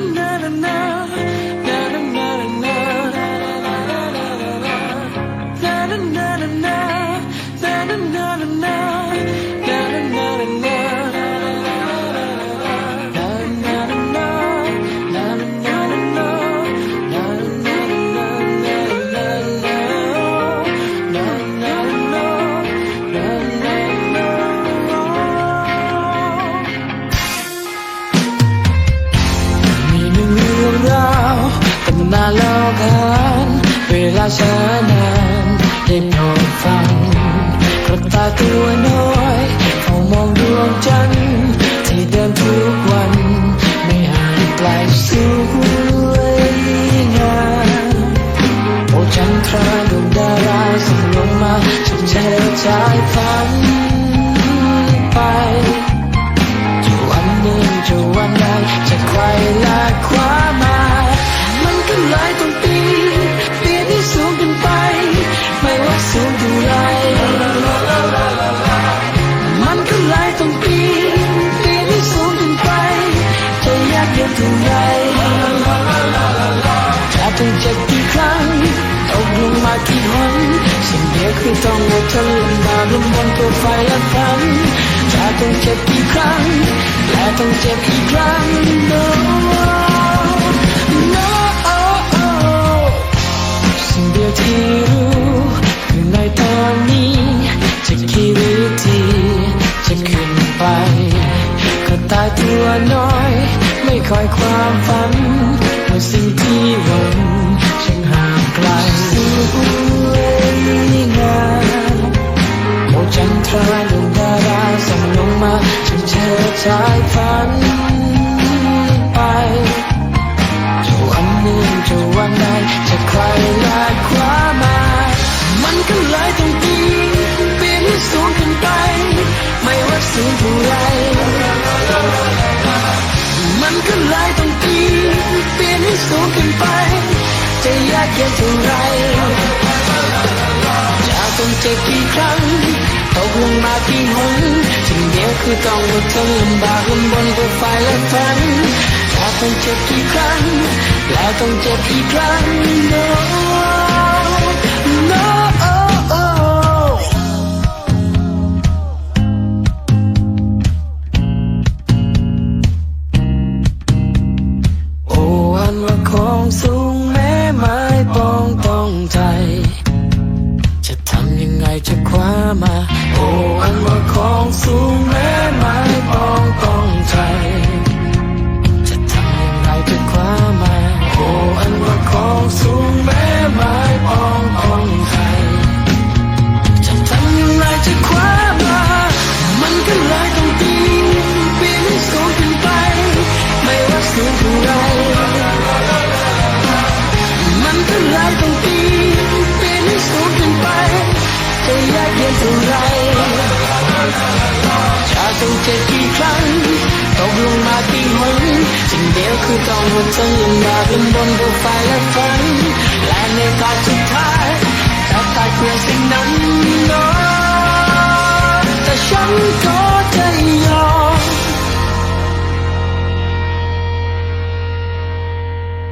na na na าช้านานได้โปรดฟังกระต่ายตัวน้อยเฝ้ามองดวงจันทร์ที่เดินทุกวัน ไม่ห่างไกลสวยงามโอ้จันทราดวงดาราส่งลงมาฉันเชิดชายฟ้า ท่าไรจะต้องเจ็บกี่ครั้งตกลงมากี่หนสิ่งเดียวคือต้องอดทนลำบากลำบนตัวไฟและฝันจะต้องเจ็บกี่ครั้ง และต้องเจ็บอีกครั้ง no no สิ่งเดียวที่รู้คือในตอนนี้จะคิดวิธีจะขึ้นไป ก็ตายตัวน้อย คอยความฝันว่าสิ่งที่หวังช่างห่างไกลสวยงามโอ้จันทราดวงดาราส่งลงมาฉันเชิดชายฝันไปจะวันหนึ่งจะวันใดจะใครลากคว้ามา มันก็เลยต้องปีนปีนให้สูงขึ้นไป ไม่ว่าสูงเท่าไร นก็เลยต้องปีนเปลี่ยนให้สูงขึ้นไป จะยากเย็นเท่าไรจะต้องเจ็บกี่ครั้งตกลงมากี่หนสิ่งเดียวคือต้องอดทนลำบากลำบนกับไฟและฝันจะต้องเจ็บกี่ครั้งแล้วต้องเจ็บกี่ครั้ง องต้องใจ จะทำยังไงจะคว้ามา มันก็เลยต้องปีเปีนให้สูงขึ้นไปจะยากเย็นเท่าไรจะต้องเจ็บกี่ครั้งตกลงมากี่หนสิ่งเดียวคือต้องอดทนลำบากลำบนบนไฟและฝันและในตอนสุดท้ายจะตายเพื่อสิ่ง